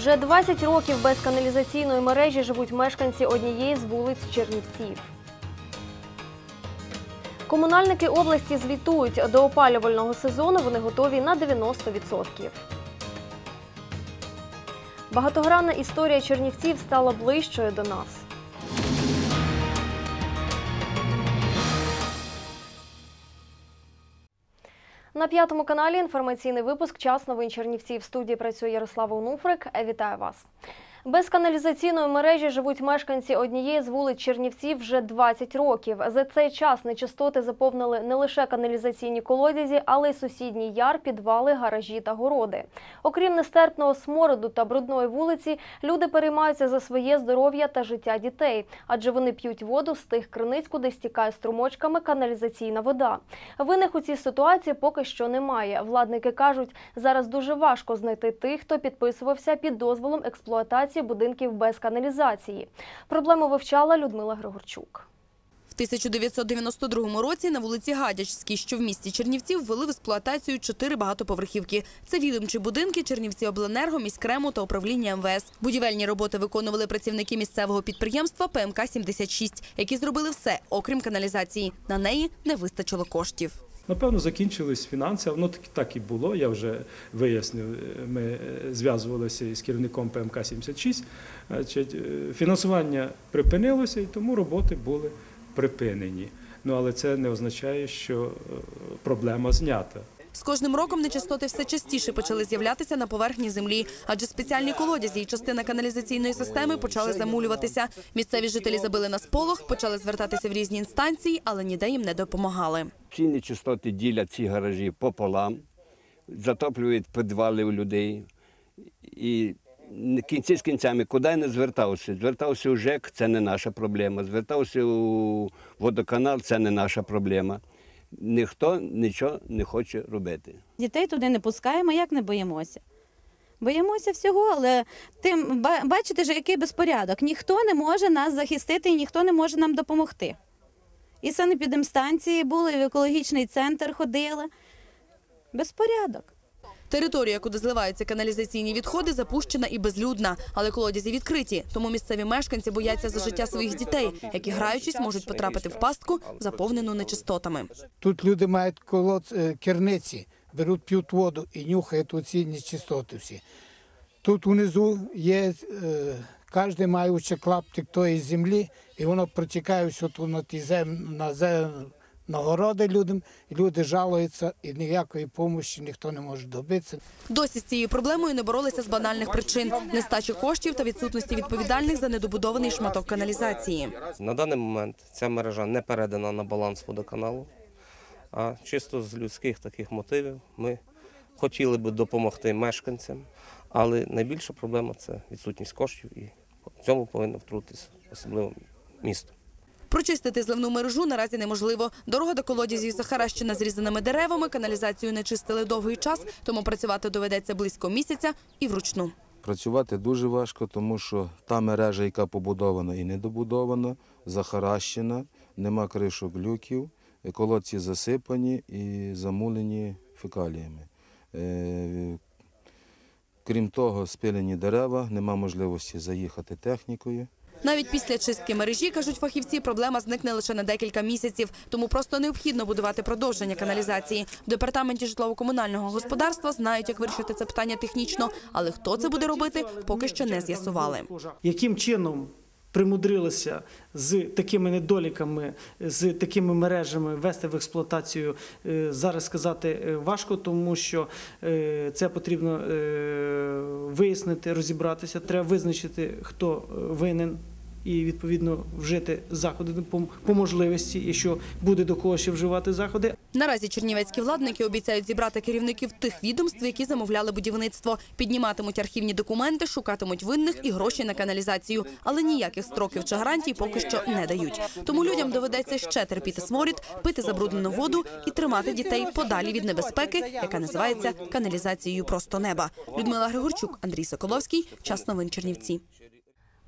Вже 20 років без каналізаційної мережі живуть мешканці однієї з вулиць Чернівців. Комунальники області звітують, до опалювального сезону вони готові на 90%. Багатогранна історія Чернівців стала ближчою до нас. На п'ятому каналі інформаційний випуск Час новин Чернівців. В студії працює Ярослава Унуфрик. Вітаю вас. Без каналізаційної мережі живуть мешканці однієї з вулиць Чернівців вже 20 років. За цей час нечистоти заповнили не лише каналізаційні колодязі, але й сусідній яр, підвали, гаражі та городи. Окрім нестерпного смороду та брудної вулиці, люди переймаються за своє здоров'я та життя дітей, адже вони п'ють воду з тих криниць, куди стікає струмочками каналізаційна вода. Винних у цій ситуації поки що немає. Владники кажуть, зараз дуже важко знайти тих, хто підписувався під дозволом експлуатації будинків без каналізації. Проблему вивчала Людмила Григорчук. В 1992 році на вулиці Гадячській, що в місті Чернівців, ввели в експлуатацію чотири багатоповерхівки. Це відомчі будинки Чернівці Обленерго, міськрему та управління МВС. Будівельні роботи виконували працівники місцевого підприємства ПМК-76, які зробили все, окрім каналізації. На неї не вистачило коштів. Напевно, закінчились фінанси, воно так, так і було. Я вже вияснив. Ми е, зв'язувалися із керівником ПМК 76. Значить, е, фінансування припинилося, і тому роботи були припинені. Ну але це не означає, що е, проблема знята. З кожним роком нечистоти все частіше почали з'являтися на поверхні землі, адже спеціальні колодязі і частина каналізаційної системи почали замулюватися. Місцеві жителі забили на сполох, почали звертатися в різні інстанції, але ніде їм не допомагали. Ці нечистоти ділять ці гаражі пополам, затоплюють підвали у людей. І кінці з кінцями, куди я не звертався? Звертався у ЖЕК, це не наша проблема. Звертався у водоканал, це не наша проблема. Ніхто нічого не хоче робити. Дітей туди не пускаємо, як не боїмося. Боїмося всього, але тим бачите ж, який безпорядок. Ніхто не може нас захистити і ніхто не може нам допомогти. І санепідемстанції були, і в екологічний центр ходили. Безпорядок. Територія, куди зливаються каналізаційні відходи, запущена і безлюдна, але колодязі відкриті. Тому місцеві мешканці бояться за життя своїх дітей, які граючись можуть потрапити в пастку, заповнену нечистотами. Тут люди мають колод е, керниці, беруть п'ють воду і нюхають оці нечистоти всі. Тут внизу є, е, кожен має ще клаптик тої землі, і воно протікає все тут на ті зем, на зем, на городи людям, і люди жалуються, і ніякої допомоги ніхто не може добитися. Досі з цією проблемою не боролися з банальних причин нестачі коштів та відсутності відповідальних за недобудований шматок каналізації. На даний момент ця мережа не передана на баланс водоканалу, а чисто з людських таких мотивів ми хотіли би допомогти мешканцям, але найбільша проблема це відсутність коштів, і в цьому повинно втрутитися особливо місто. Прочистити зливну мережу наразі неможливо. Дорога до колодязів захаращена зрізаними деревами, каналізацію не чистили довгий час, тому працювати доведеться близько місяця і вручну. Працювати дуже важко, тому що та мережа, яка побудована і недобудована, захаращена, нема кришок люків, колодці засипані і замулені фекаліями. Крім того, спилені дерева, нема можливості заїхати технікою. Навіть після чистки мережі, кажуть фахівці, проблема зникне лише на декілька місяців, тому просто необхідно будувати продовження каналізації. В департаменті житлово-комунального господарства знають, як вирішити це питання технічно, але хто це буде робити, поки що не з'ясували. Яким чином примудрилися з такими недоліками, з такими мережами ввести в експлуатацію, е, зараз сказати е, важко, тому що е, це потрібно вияснити, розібратися. Треба визначити, хто винен. І відповідно вжити заходи по, можливості, якщо буде до кого ще вживати заходи. Наразі чернівецькі владники обіцяють зібрати керівників тих відомств, які замовляли будівництво, підніматимуть архівні документи, шукатимуть винних і гроші на каналізацію. Але ніяких строків чи гарантій поки що не дають. Тому людям доведеться ще терпіти сморід, пити забруднену воду і тримати дітей подалі від небезпеки, яка називається каналізацією просто неба. Людмила Григорчук, Андрій Соколовський. Час новин Чернівці.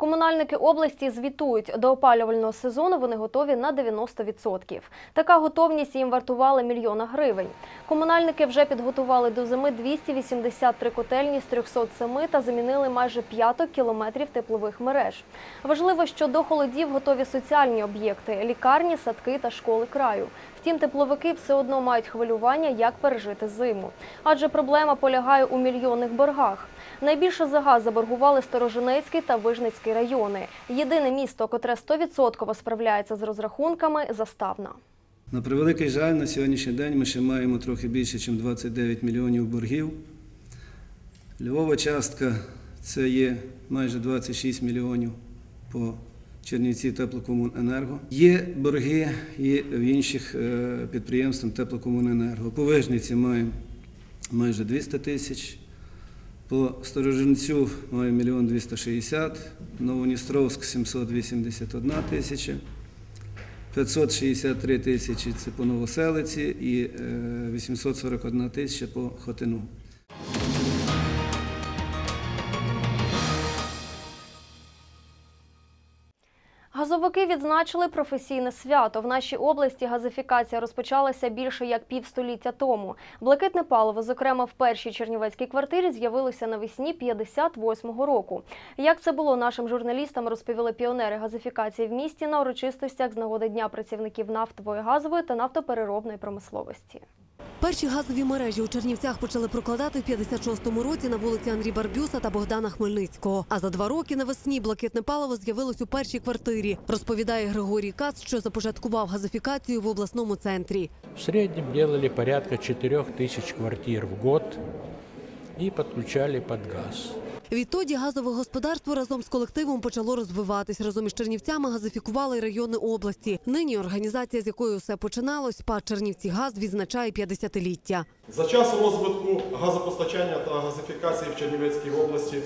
Комунальники області звітують, до опалювального сезону вони готові на 90%. Така готовність їм вартувала мільйона гривень. Комунальники вже підготували до зими 283 котельні з 307 та замінили майже п'яток кілометрів теплових мереж. Важливо, що до холодів готові соціальні об'єкти – лікарні, садки та школи краю. Втім, тепловики все одно мають хвилювання, як пережити зиму. Адже проблема полягає у мільйонних боргах. Найбільше за газ заборгували Сторожинецький та Вижницький райони. Єдине місто, котре 100% справляється з розрахунками – Заставна. На превеликий жаль, на сьогоднішній день ми ще маємо трохи більше, ніж 29 мільйонів боргів. Львова частка це є майже 26 мільйонів по Чернівці теплокомуненерго. Є борги і в інших е, підприємствах теплокомуненерго. По Вижниці маємо майже 200 тисяч. По Сторожинцю маємо 1 260 Новоністровськ 781 тисяча. 563 тисячі це по Новоселиці і е, 841 тисяча по Хотину. Газовики відзначили професійне свято. В нашій області газифікація розпочалася більше як півстоліття тому. Блакитне паливо, зокрема в першій чернівецькій квартирі, з'явилося навесні 58-го року. Як це було нашим журналістам, розповіли піонери газифікації в місті на урочистостях з нагоди Дня працівників нафтової, газової та нафтопереробної промисловості. Перші газові мережі у Чернівцях почали прокладати в 56-му році на вулиці Андрій Барбюса та Богдана Хмельницького. А за два роки навесні блакитне паливо з'явилось у першій квартирі. Розповідає Григорій Кац, що започаткував газифікацію в обласному центрі. В середньому робили порядка 4 тисяч квартир в год і підключали під газ. Відтоді газове господарство разом з колективом почало розвиватись. Разом із Чернівцями газифікували райони області. Нині організація, з якої все починалось, ПАД Чернівці Газ відзначає 50-ліття. За час розвитку газопостачання та газифікації в Чернівецькій області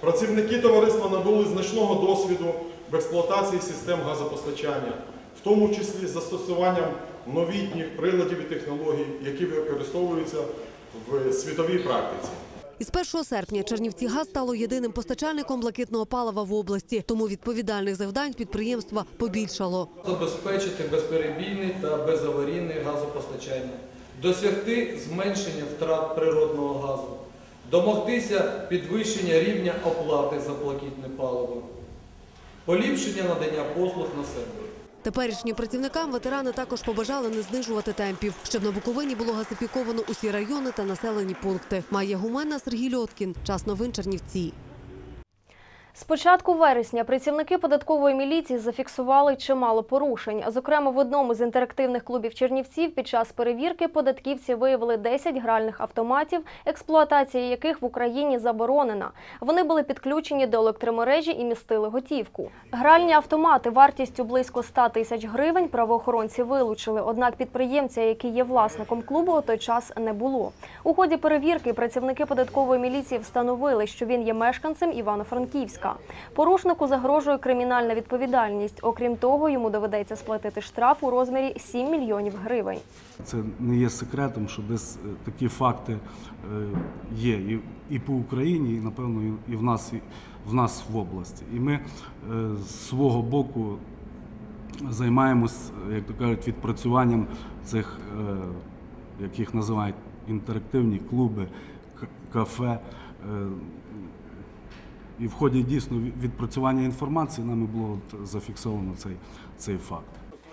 працівники товариства набули значного досвіду в експлуатації систем газопостачання, в тому числі з застосуванням новітніх приладів і технологій, які використовуються в світовій практиці. Із 1 серпня Чернівці Газ стало єдиним постачальником блакитного палива в області, тому відповідальних завдань підприємства побільшало. Забезпечити безперебійне та безаварійне газопостачання, досягти зменшення втрат природного газу, домогтися підвищення рівня оплати за блакитне паливо, поліпшення надання послуг населенню. Теперішнім працівникам ветерани також побажали не знижувати темпів, щоб на Буковині було газифіковано усі райони та населені пункти. Має гумена Сергій Льоткін. Час новин Чернівці. З початку вересня працівники податкової міліції зафіксували чимало порушень. Зокрема, в одному з інтерактивних клубів Чернівців під час перевірки податківці виявили 10 гральних автоматів, експлуатація яких в Україні заборонена. Вони були підключені до електромережі і містили готівку. Гральні автомати вартістю близько 100 тисяч гривень правоохоронці вилучили. Однак підприємця, який є власником клубу, у той час не було. У ході перевірки працівники податкової міліції встановили, що він є мешканцем Івано-Франківська. Порушнику загрожує кримінальна відповідальність. Окрім того, йому доведеться сплатити штраф у розмірі 7 мільйонів гривень. Це не є секретом, що десь е, такі факти е, є і, по Україні, і напевно і- в нас, і в нас в області. І ми е, з свого боку займаємось, як то кажуть, відпрацюванням цих, як їх називають, інтерактивні клуби, кафе. І в ході дійсно відпрацювання інформації нами було зафіксовано цей, цей факт.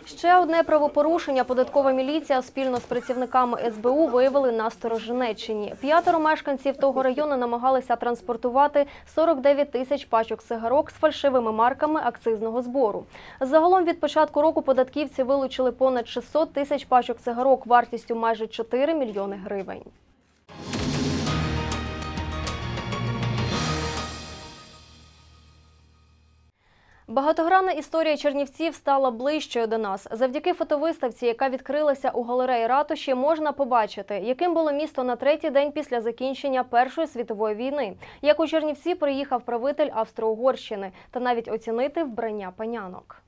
Ще одне правопорушення податкова міліція спільно з працівниками СБУ виявили на Сторожинеччині. П'ятеро мешканців того району намагалися транспортувати 49 тисяч пачок сигарок з фальшивими марками акцизного збору. Загалом від початку року податківці вилучили понад 600 тисяч пачок цигарок вартістю майже 4 мільйони гривень. Багатогранна історія Чернівців стала ближчою до нас. Завдяки фотовиставці, яка відкрилася у галереї ратуші, можна побачити, яким було місто на третій день після закінчення Першої світової війни, як у Чернівці приїхав правитель Австро-Угорщини, та навіть оцінити вбрання панянок.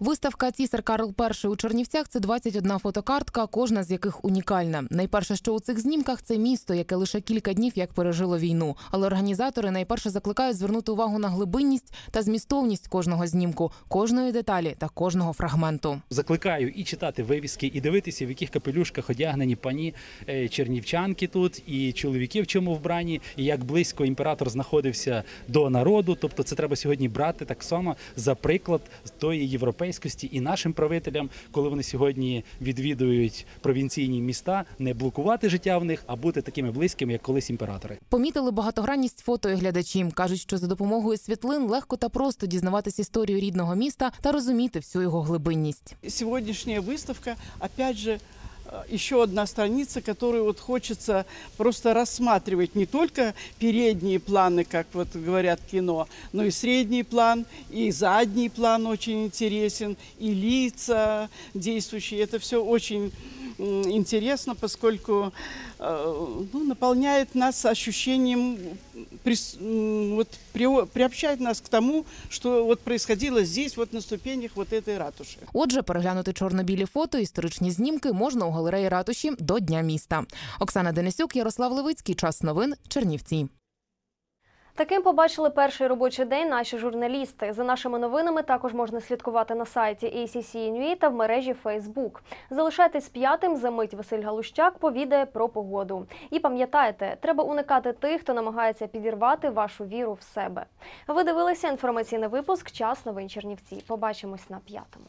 Виставка Цісар Карл І у Чернівцях це 21 фотокартка, кожна з яких унікальна. Найперше, що у цих знімках, це місто, яке лише кілька днів як пережило війну. Але організатори найперше закликають звернути увагу на глибинність та змістовність кожного знімку, кожної деталі та кожного фрагменту. Закликаю і читати вивіски, і дивитися, в яких капелюшках одягнені пані е, чернівчанки тут, і чоловіки в чому вбрані, і як близько імператор знаходився до народу. Тобто, це треба сьогодні брати так само за приклад тої європейськості і нашим правителям, коли вони сьогодні відвідують провінційні міста, не блокувати життя в них, а бути такими близькими, як колись імператори. Помітили багатогранність фото і глядачі. кажуть, що за допомогою світлин легко та просто дізнаватися історію рідного міста та розуміти всю його глибинність. Сьогоднішня виставка опять же, еще одна страница, которую вот хочется просто рассматривать не только передние планы, как вот говорят кино, но и средний план, и задний план очень интересен, и лица действующие. Это все очень интересно, поскольку э, ну, наполняет нас ощущением, м, вот, при, приобщать нас к тому, що вот происходило здесь, вот на ступенях вот этой ратуши. Отже, переглянути чорно-білі фото, історичні знімки можна у галереї ратуші до Дня міста. Оксана Денисюк, Ярослав Левицький. Час новин. Чернівці. Таким побачили перший робочий день наші журналісти. За нашими новинами також можна слідкувати на сайті ACC.NUA та в мережі Facebook. Залишайтесь п'ятим. За мить Василь Галущак повідає про погоду. І пам'ятайте, треба уникати тих, хто намагається підірвати вашу віру в себе. Ви дивилися інформаційний випуск Час новин Чернівці. Побачимось на п'ятому.